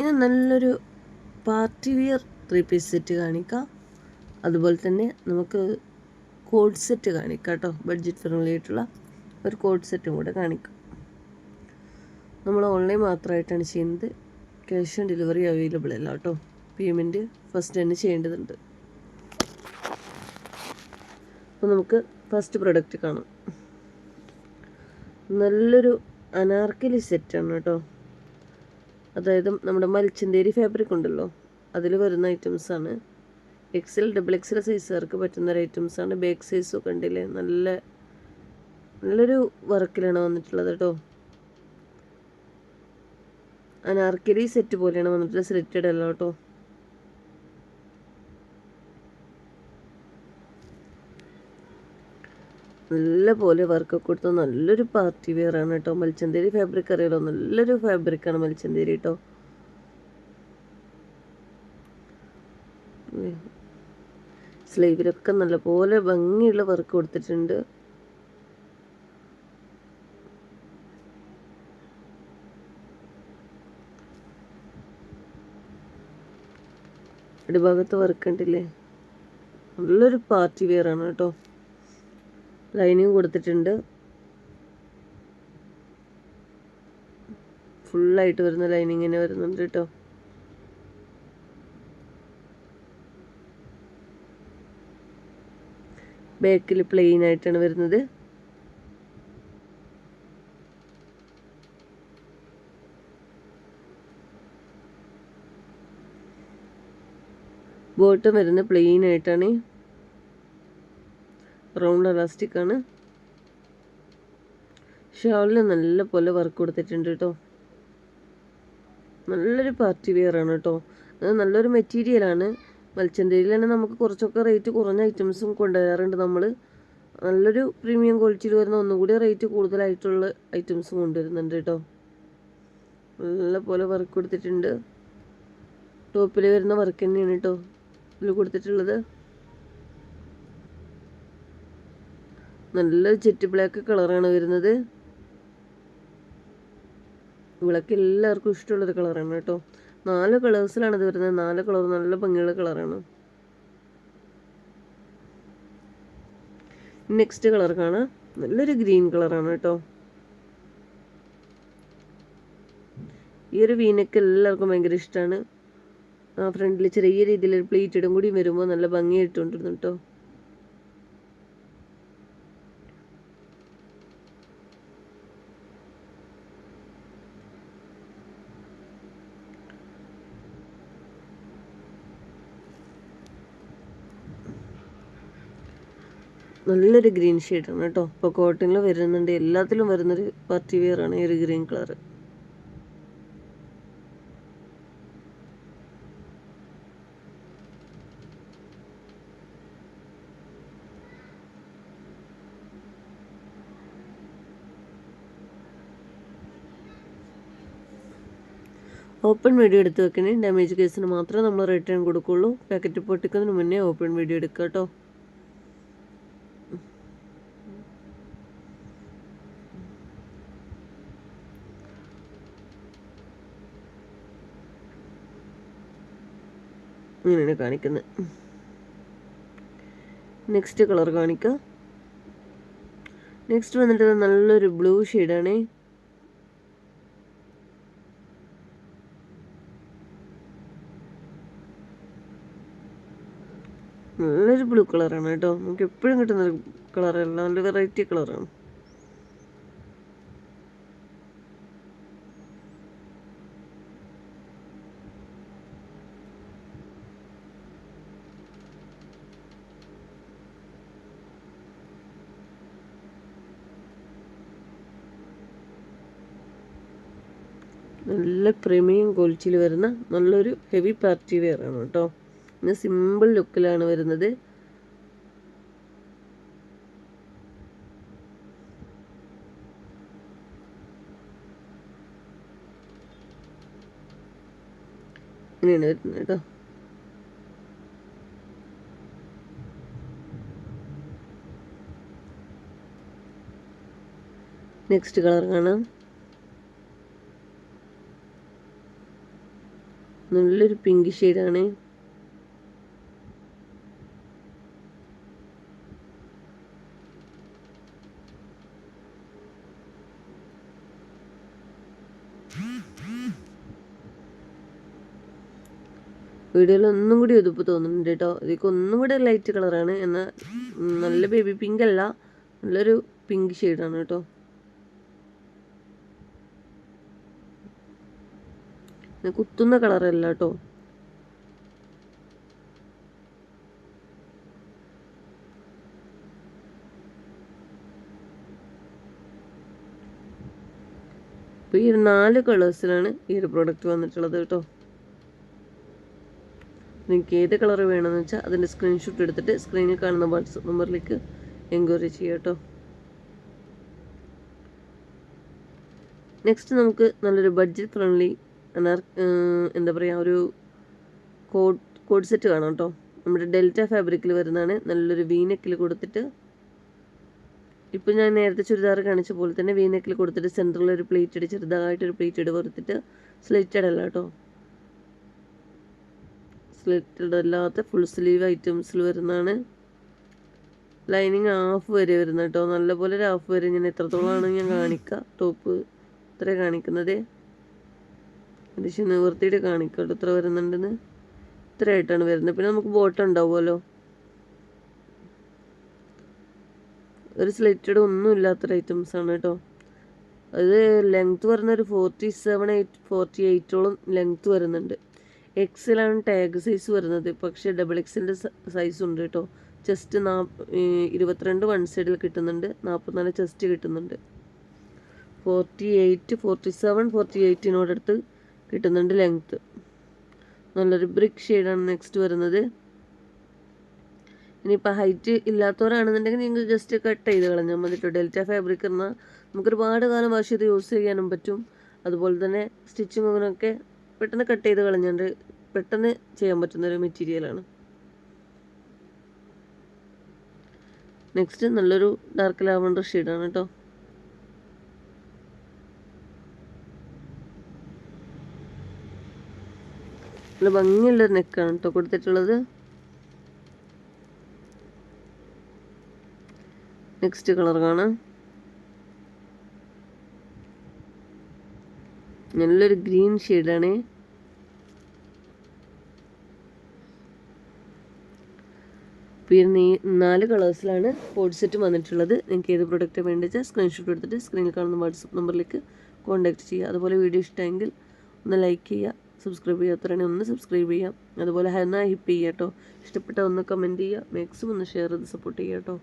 ഇനി നല്ലൊരു party wear three piece set കാണിക്കാം. അതുപോലെ തന്നെ നമുക്ക് കോഡ് സെറ്റ് കാണിക്കാം കേട്ടോ. ബഡ്ജറ്റ് ഫ്രണ്ട്ലി ആയിട്ടുള്ള ഒരു കോഡ് സെറ്റും കൂടെ കാണിക്കാം. നമ്മൾ ഓൺലൈൻ മാത്രമായിട്ടാണ് ചെയ്യുന്നത്. ക്യാഷ് ഓൺ ഡെലിവറി അവൈലബിൾ അല്ല കേട്ടോ. പേയ്മെന്റ് ഫസ്റ്റ് തന്നെ ചെയ്യേണ്ടതുണ്ട്. അപ്പോൾ നമുക്ക് ഫസ്റ്റ് പ്രൊഡക്റ്റ് കാണാം. നല്ലൊരു അനാർക്കലി സെറ്റാണ് കേട്ടോ. അതായത് നമ്മുടെ മൽച്ചന്തേരി ഫാബ്രിക് ഉണ്ടല്ലോ അതിൽ വരുന്ന ഐറ്റംസാണ് എക്സൽ ഡബിൾ എക്സൽ സൈസുകാർക്ക് പറ്റുന്ന ഒരു ഐറ്റംസാണ് ബാക്ക് സൈസ് ഒക്കെ ഉണ്ടല്ലേ നല്ല നല്ലൊരു വർക്കിലാണ് വന്നിട്ടുള്ളത് കേട്ടോ അനാർക്കലി സെറ്റ് പോലെയാണ് വന്നിട്ടുള്ളത് സ്ലിറ്റഡ് അല്ല കേട്ടോ നല്ല പോലെ വർക്ക് കൊടുത്ത നല്ലൊരു പാർട്ടി വെയർ ആണ് കേട്ടോ മൽച്ചന്തേരി ഫാബ്രിക് അറിയാലോ? നല്ലൊരു ഫാബ്രിക്കാണ് മൽച്ചന്തേരി കേട്ടോ സ്ലീവിലൊക്കെ നല്ലപോലെ ഭംഗിയുള്ള വർക്ക് കൊടുത്തിട്ടുണ്ട്. അടിഭാഗത്ത് വർക്ക് ഉണ്ടല്ലേ നല്ലൊരു പാർട്ടി വെയർ ആണ് കേട്ടോ ലൈനിങ് കൊടുത്തിട്ടുണ്ട്. ഫുള്ളായിട്ട് വരുന്ന ലൈനിങ് തന്നെ വരുന്നുണ്ട് കേട്ടോ ബാക്കിൽ പ്ലെയിൻ ആയിട്ടാണ് വരുന്നത്. ബോട്ടം വരുന്നത് പ്ലെയിൻ ആയിട്ടാണ്. റൗണ്ട് എലാസ്റ്റിക് ആണ്. ഷാളിൽ നല്ല പോലെ വർക്ക് കൊടുത്തിട്ടുണ്ട് കേട്ടോ നല്ലൊരു പാർട്ടി വെയർ ആണ് കേട്ടോ അത് നല്ലൊരു മെറ്റീരിയലാണ് മത്സ്യന്തേരിയിൽ തന്നെ നമുക്ക് കുറച്ചൊക്കെ റേറ്റ് കുറഞ്ഞ ഐറ്റംസും കൊണ്ടുവരാറുണ്ട് നമ്മൾ നല്ലൊരു പ്രീമിയം ക്വാളിറ്റിയിൽ വരുന്ന ഒന്നുകൂടി റേറ്റ് കൂടുതലായിട്ടുള്ള ഐറ്റംസും കൊണ്ടുവരുന്നുണ്ട് കേട്ടോ നല്ല പോലെ വർക്ക് കൊടുത്തിട്ടുണ്ട്. ടോപ്പിൽ വരുന്ന വർക്ക് തന്നെയാണ് കേട്ടോ ഇതിൽ കൊടുത്തിട്ടുള്ളത്. നല്ല ജെറ്റ് ബ്ലാക്ക് കളറാണ് വരുന്നത്. വിളക്ക് എല്ലാവർക്കും ഇഷ്ടമുള്ളൊരു കളറാണ് കേട്ടോ. നാല് കളേഴ്സിലാണ് ഇത് വരുന്നത്. നാല് കളർ നല്ല ഭംഗിയുള്ള കളറാണ്. നെക്സ്റ്റ് കളർ കാണാം. നല്ലൊരു ഗ്രീൻ കളറാണ് കേട്ടോ. ഈ ഒരു വീനക്ക് എല്ലാവർക്കും ഭയങ്കര ഇഷ്ടമാണ് ആ ഫ്രണ്ടിൽ ചെറിയ രീതിയിൽ ഒരു പ്ലേറ്റഡും കൂടി വരുമ്പോൾ നല്ല ഭംഗിയായിട്ടുണ്ടിരുന്നു കേട്ടോ. നല്ലൊരു ഗ്രീൻ ഷെയ്ഡാണ് കേട്ടോ. ഇപ്പോൾ കോട്ടണിൽ വരുന്നുണ്ട്. എല്ലാത്തിലും വരുന്നൊരു പാർട്ടി വെയർ ആണ് ഈ ഒരു ഗ്രീൻ കളർ ഓപ്പൺ വീഡിയോ എടുത്ത് വെക്കണേ. ഡാമേജ് കേസിന് മാത്രമേ നമ്മൾ റിട്ടേൺ കൊടുക്കുള്ളൂ. പാക്കറ്റ് പൊട്ടിക്കുന്നതിന് മുന്നേ ഓപ്പൺ വീഡിയോ എടുക്കുക കേട്ടോ. ഇങ്ങനെയാണ് കാണിക്കുന്നത്. നെക്സ്റ്റ് കളർ കാണിക്കാം. നെക്സ്റ്റ് വന്നിട്ട് നല്ലൊരു ബ്ലൂ ഷെയ്ഡാണേ നല്ലൊരു ബ്ലൂ കളറാണ് കേട്ടോ. നമുക്ക് എപ്പോഴും കിട്ടുന്ന കളറല്ല നല്ല വെറൈറ്റി കളറാണ് നല്ല പ്രീമിയം ക്വാളിറ്റിയിൽ വരുന്ന നല്ലൊരു ഹെവി പാർട്ടി വെയർ ആണ് കേട്ടോ. പിന്നെ സിമ്പിൾ ലുക്കിലാണ് വരുന്നത്. ഇങ്ങനെയാണ് വരുന്നത് കേട്ടോ. നെക്സ്റ്റ് കളർ കാണാം. നല്ലൊരു പിങ്ക് ഷെയ്ഡാണ് വീഡിയോയിൽ ഒന്നും കൂടി ഒതുപ്പ് തോന്നുന്നുണ്ട് കേട്ടോ ഇതിലേക്ക് ഒന്നും കൂടി ലൈറ്റ് കളറാണ് എന്നാൽ നല്ല ബേബി പിങ്ക് അല്ല നല്ലൊരു പിങ്ക് ഷെയ്ഡാണ് കേട്ടോ കുത്തുന്ന കളറല്ല കേട്ടോ. അപ്പോൾ ഈ ഒരു നാല് കളേഴ്സിലാണ് ഈ ഒരു പ്രോഡക്റ്റ് വന്നിട്ടുള്ളത് കേട്ടോ. നിങ്ങൾക്ക് ഏത് കളർ വേണമെന്ന് വെച്ചാൽ അതിന്റെ സ്ക്രീൻഷോട്ട് എടുത്തിട്ട് സ്ക്രീനിൽ കാണുന്ന വാട്സപ്പ് നമ്പറിലേക്ക് എൻക്വയറി ചെയ്യാം കേട്ടോ. നെക്സ്റ്റ് നമുക്ക് നല്ലൊരു ബഡ്ജറ്റ് ഫ്രണ്ട്ലി എന്താ പറയുക ഒരു കോഡ് കോഡ് സെറ്റ് കാണാം കേട്ടോ. നമ്മുടെ ഡെൽറ്റ ഫാബ്രിക്കിൽ വരുന്നതാണ്. നല്ലൊരു വീനെക്കിൽ കൊടുത്തിട്ട് ഇപ്പം ഞാൻ നേരത്തെ ചുരിദാർ കാണിച്ച പോലെ തന്നെ വീനെക്കിൽ കൊടുത്തിട്ട് സെന്ററിൽ ഒരു പ്ലേറ്റ് ഇട്ട് ചെറുതായിട്ടൊരു പ്ലേറ്റ് ഇട്ട് കൊടുത്തിട്ട് സ്ലിറ്റഡ് അല്ല കേട്ടോ സ്ലിറ്റഡ് അല്ലാത്ത ഫുൾ സ്ലീവ് ഐറ്റംസിൽ വരുന്നതാണ്. ലൈനിങ് ഹാഫ് വരെ വരുന്നത് കേട്ടോ നല്ലപോലെ ഒരു ഹാഫ് വരെ ഞാൻ എത്രത്തോളമാണ് ഞാൻ കാണിക്കുക ടോപ്പ് ഇത്ര കാണിക്കുന്നത്. ഏകദേശം നിവൃത്തിയിട്ട് കാണിക്കട്ടെ കേട്ടോ ഇത്ര വരുന്നുണ്ടെന്ന് ഇത്രയായിട്ടാണ് വരുന്നത്. പിന്നെ നമുക്ക് ബോട്ട് ഉണ്ടാവുമല്ലോ. ഒരു സ്ലിറ്റഡ് ഒന്നും ഇല്ലാത്തൊരു ഐറ്റംസ് ആണ് കേട്ടോ. അത് ലെങ്ത് വരുന്ന ഒരു ഫോർട്ടി സെവൻ എയ്റ്റ് ഫോർട്ടി എയ്റ്റോളം ലെങ്ത് വരുന്നുണ്ട് എക്സിലാണ് ടാഗ് സൈസ് വരുന്നത്. പക്ഷേ ഡബിൾ എക്സിന്റെ സൈസ് ഉണ്ട് കേട്ടോ. ചെസ്റ്റ് നാ ഇരുപത്തിരണ്ട് വൺ സൈഡിൽ കിട്ടുന്നുണ്ട്. നാൽപ്പത്തിനാല് ചെസ്റ്റ് കിട്ടുന്നുണ്ട്. Forty eight forty seven forty എയ്റ്റിനോടടുത്ത് കിട്ടുന്നുണ്ട് ലെങ്ത്ത് നല്ലൊരു ബ്രിക്ക് ഷെയ്ഡാണ് നെക്സ്റ്റ് വരുന്നത്. ഇനിയിപ്പോൾ ഹൈറ്റ് ഇല്ലാത്തവരാണെന്നുണ്ടെങ്കിൽ നിങ്ങൾ ജസ്റ്റ് കട്ട് ചെയ്ത് കളഞ്ഞാൽ മതി കേട്ടോ ഡെൽറ്റ ഫാബ്രിക് എന്നാൽ നമുക്ക് ഒരുപാട് കാലം വാഷ് ചെയ്ത് യൂസ് ചെയ്യാനും പറ്റും. അതുപോലെ തന്നെ സ്റ്റിച്ചിങ് അങ്ങനെയൊക്കെ പെട്ടെന്ന് കട്ട് ചെയ്ത് കളഞ്ഞാണ്ട് പെട്ടെന്ന് ചെയ്യാൻ പറ്റുന്നൊരു മെറ്റീരിയലാണ് നെക്സ്റ്റ് നല്ലൊരു ഡാർക്ക് ലാവണ്ടർ ഷെയ്ഡാണ് കേട്ടോ നല്ല ഭംഗിയുള്ളൊരു നെക്കാണ് കേട്ടോ കൊടുത്തിട്ടുള്ളത്. നെക്സ്റ്റ് കളർ കാണാം. നല്ലൊരു ഗ്രീൻ ഷെയ്ഡാണ് പിന്നെ ഈ നാല് കളേഴ്സിലാണ് കോഡ് സെറ്റ് വന്നിട്ടുള്ളത്. നിങ്ങൾക്ക് ഏത് പ്രൊഡക്റ്റ് വേണ്ടിച്ചാൽ സ്ക്രീൻഷോട്ട് എടുത്തിട്ട് സ്ക്രീനിൽ കാണുന്ന വാട്സപ്പ് നമ്പറിലേക്ക് കോൺടാക്ട് ചെയ്യുക. അതുപോലെ വീഡിയോ ഇഷ്ടമെങ്കിൽ ഒന്ന് ലൈക്ക് ചെയ്യുക. സബ്സ്ക്രൈബ് ചെയ്യാത്തവരാണെങ്കിൽ ഒന്ന് സബ്സ്ക്രൈബ് ചെയ്യാം. അതുപോലെ ഹെന്ന ഹിപ്പ് ചെയ്യാം കേട്ടോ ഇഷ്ടപ്പെട്ട ഒന്ന് കമന്റ് ചെയ്യുക മാക്സിമം ഒന്ന് ഷെയർ ചെയ്ത് സപ്പോർട്ട് ചെയ്യാം കേട്ടോ